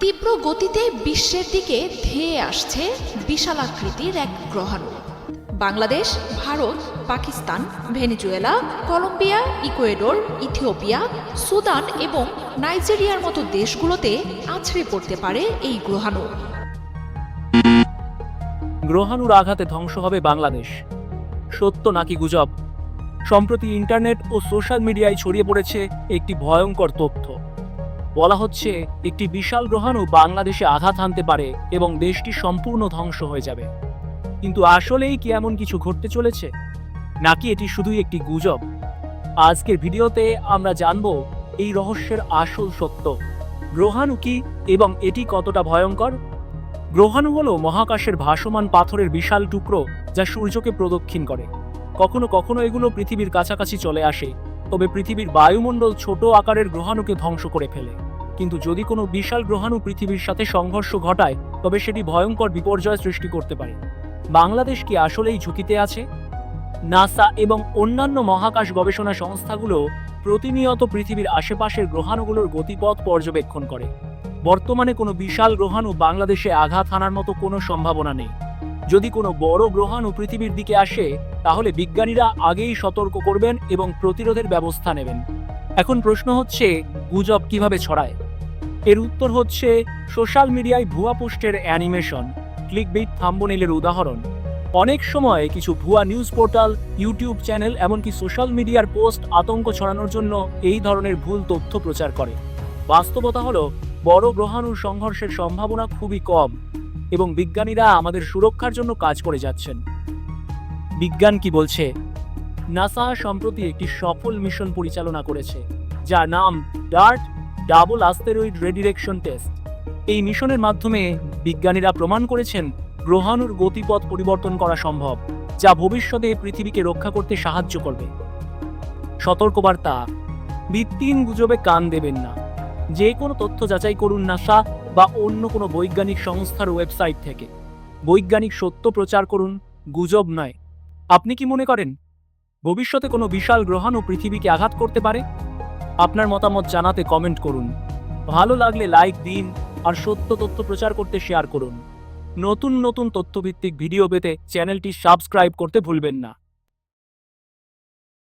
তীব্র গতিতে বিশ্বের দিকে ধেয়ে আসছে বিশালাকৃতির এক গ্রহাণু। Bangladesh, Bharat, Pakistan, Venezuela, Colombia, Ecuador, Ethiopia, Sudan এবং নাইজেরিয়ার মতো দেশগুলোতে আছড়ে পড়তে পারে এই গ্রহাণু। গ্রহাণুর আঘাতে ধ্বংস হবে বাংলাদেশ। সত্য নাকি গুজব? সম্প্রতি ইন্টারনেট ও সোশ্যাল মিডিয়ায় ছড়িয়ে পড়েছে একটি ভয়ঙ্কর তথ্য। বলা হচ্ছে, একটি বিশাল গ্রহাণু বাংলাদেশে আঘাত হানতে পারে এবং দেশটি সম্পূর্ণ ধ্বংস হয়ে যাবে। কিন্তু আসলেই কি এমন কিছু ঘটতে চলেছে? নাকি এটি শুধুই একটি গুজব? আজকের ভিডিওতে আমরা জানব, এই রহস্যের আসল সত্য। গ্রহাণু কি এবং এটি কতটা ভয়ঙ্কর? গ্রহাণু হলো মহাকাশের ভাসমান পাথরের বিশাল টুকরো যা সূর্যকে প্রদক্ষিণ করে। কখনো কখনো এগুলো পৃথিবীর কাছাকাছি চলে আসে তবে পৃথিবীর বায়ুমণ্ডল ছোট আকারের গ্রহাণুকে ধ্বংস করে ফেলে। কিন্তু যদি কোনো বিশাল গ্রহাণু পৃথিবীর সাথে সংঘর্ষ ঘটায়, তবে সেটি ভয়ঙ্কর বিপর্যয় সৃষ্টি করতে পারে। বাংলাদেশ কি আসলেই ঝুঁকিতে আছে? নাসা এবং অন্যান্য মহাকাশ গবেষণা সংস্থাগুলো প্রতিনিয়ত পৃথিবীর আশেপাশের গ্রহাণুগুলোর গতিপথ পর্যবেক্ষণ করে। বর্তমানে কোনো বিশাল গ্রহাণু বাংলাদেশে আঘাত হানার মতো কোনো সম্ভাবনা নেই। যদি কোনো বড় গ্রহাণু পৃথিবীর দিকে আসে, তাহলে বিজ্ঞানীরা আগেই সতর্ক করবেন এবং প্রতিরোধের ব্যবস্থা নেবেন। এখন প্রশ্ন হচ্ছে, গুজব কীভাবে ছড়ায়? এর উত্তর হচ্ছে, সোশ্যাল মিডিয়ায় ভুয়া পোস্টের অ্যানিমেশন ক্লিক ক্লিকবেইট থাম্বনেলের উদাহরণ। অনেক সময় কিছু ভুয়া নিউজ পোর্টাল, ইউটিউব চ্যানেল, এমনকি সোশ্যাল মিডিয়ার পোস্ট আতঙ্ক ছড়ানোর জন্য এই ধরনের ভুল তথ্য প্রচার করে। বাস্তবতা হলো, বড় গ্রহাণুর সংঘর্ষের সম্ভাবনা খুবই কম। এবং বিজ্ঞানীরা আমাদের সুরক্ষার জন্য কাজ করে যাচ্ছেন। বিজ্ঞান কি বলছে? নাসা সম্প্রতি একটি সফল মিশন পরিচালনা করেছে, যার নাম DART double asteroid redirection test. এই মিশনের মাধ্যমে বিজ্ঞানীরা প্রমাণ করেছেন গ্রহাণুর গতিপথ পরিবর্তন করা সম্ভব, যা ভবিষ্যতে পৃথিবীকে রক্ষা করতে সাহায্য করবে। সতর্কবার্তা ভিত্তিহীন গুজবে কান দেবেন না। যে কোনো তথ্য যাচাই করুন নাসা বা অন্য কোনো বৈজ্ঞানিক সংস্থার ওয়েবসাইট থেকে। বৈজ্ঞানিক সত্য প্রচার করুন, গুজব নয়। আপনি কি মনে করেন, ভবিষ্যতে কোনো বিশাল গ্রহাণু পৃথিবীকে আঘাত করতে পারে? আপনার মতামত জানাতে কমেন্ট করুন। ভালো লাগলে লাইক দিন আর সত্য তথ্য প্রচার করতে শেয়ার করুন। নতুন নতুন তথ্যভিত্তিক ভিডিও পেতে চ্যানেলটি সাবস্ক্রাইব করতে ভুলবেন না।